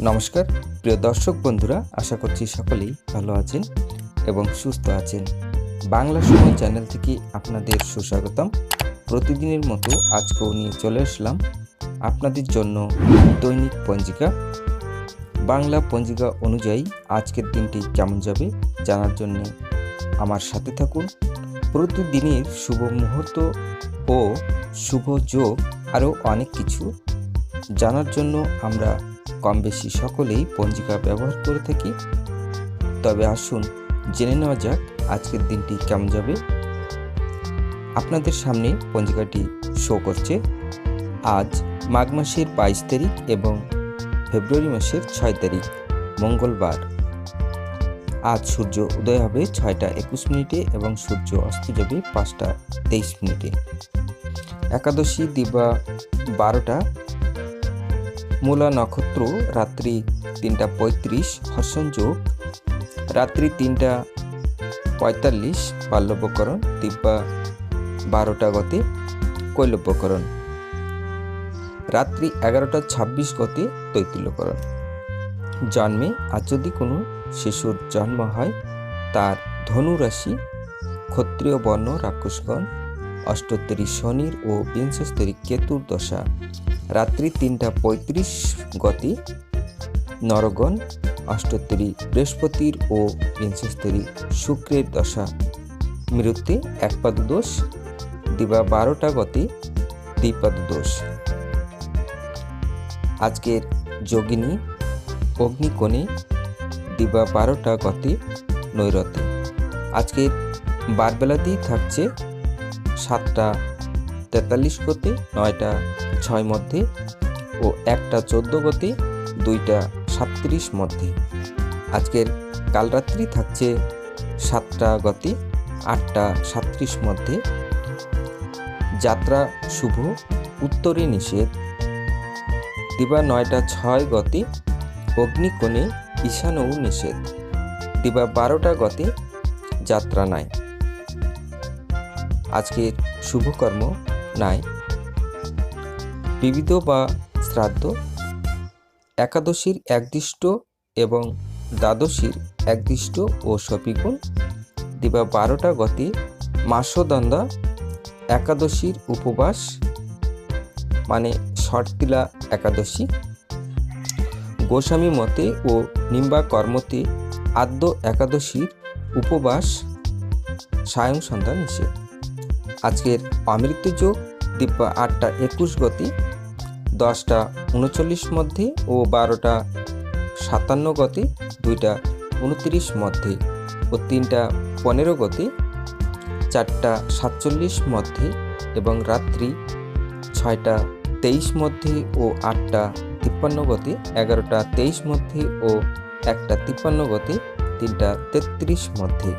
নমস্কার, প্রিয় দর্শক বন্ধুরা, আশা করছি সকলেই ভালো আছেন এবং সুস্থ আছেন। বাংলা সময় চ্যানেল থেকে আপনাদের সুস্বাগতম। প্রতিদিনের মতো আজকেও নিয়ে চলে আসলাম আপনাদের জন্য দৈনিক পঞ্জিকা। বাংলা পঞ্জিকা অনুযায়ী আজকের দিনটি কেমন যাবে জানার জন্য আমার সাথে থাকুন। প্রতিদিনের শুভ মুহূর্ত ও শুভ যোগ আরও অনেক কিছু জানার জন্য আমরা কম বেশি সকলেই পঞ্জিকা ব্যবহার করে থাকি। তবে আসুন, জেনে নেওয়া যাক আজকের দিনটি কেমন যাবে। আপনাদের সামনে পঞ্জিকাটি শো করছে। আজ মাঘ মাসের বাইশ তারিখ এবং ফেব্রুয়ারি মাসের ছয় তারিখ, মঙ্গলবার। আজ সূর্য উদয় হবে ছয়টা একুশ মিনিটে এবং সূর্য অস্ত যাবে পাঁচটা তেইশ মিনিটে। একাদশী দিবা বারোটা মূলা নক্ষত্র, রাত্রি তিনটা পঁয়ত্রিশ, হর্ষণ যোগ। রাত্রি তিনটা পঁয়তাল্লিশ বাল্যবকরণ দিব্যা বারোটা গতে কৈলব্যকরণ রাত্রি এগারোটা ছাব্বিশ গতে, তৈতিল্যকরণ। জন্মে আজ যদি কোনো শিশুর জন্ম হয়, তার ধনু রাশি ক্ষত্রিয় বর্ণ, রাক্ষসগণ অষ্টোত্তরী শনির ও বিংশস্তরী কেতুর দশা। রাত্রি তিনটা পঁয়ত্রিশ গতি, নরগণ অষ্টোত্তরী বৃহস্পতির ও বিংশস্তরী শুক্রের দশা। মৃত্যু একপাদ দোষ দিবা বারোটা গতি দ্বিপাদ দোষ আজকের যোগিনী, অগ্নিকোণে, দিবা বারোটা গতি নৈরতে আজকের বারবেলাতেই থাকছে সাতটা তেতাল্লিশ গতি, নয়টা ছয় মধ্যে ও একটা চোদ্দ গতি, দুইটা সাতত্রিশ মধ্যে। আজকের কাল রাত্রি থাকছে সাতটা গতি, আটটা সাতত্রিশ মধ্যে। যাত্রা শুভ, উত্তরে নিষেধ। দিবা নয়টা ছয় গতি, অগ্নিকোণে ঈশানও নিষেধ। দিবা বারোটা গতি, যাত্রা নাই। আজকের শুভকর্ম নাই। বিবিধ বা শ্রাদ্ধ, একাদশীর একদিষ্ট এবং দ্বাদশীর একদিষ্ট ও সপিগুণ, দিবা বারোটা গতি মাসদন্দা একাদশীর উপবাস মানে শর্তিলা একাদশী। গোস্বামী মতে ও নিম্বা কর্মতে আদ্য একাদশীর উপবাস সায়ং সন্ধ্যা নিষেধ। আজকের অমৃত যোগ দিব্যা আটটা একুশ গতি, দশটা উনচল্লিশ মধ্যে ও বারোটা সাতান্ন গতি, দুইটা উনত্রিশ মধ্যে ও তিনটা পনেরো গতি, চারটা সাতচল্লিশ মধ্যে এবং রাত্রি ছয়টা তেইশ মধ্যে ও আটটা তিপ্পান্ন গতি, এগারোটা তেইশ মধ্যে ও একটা তিপ্পান্ন গতি, তিনটা তেত্রিশ মধ্যে।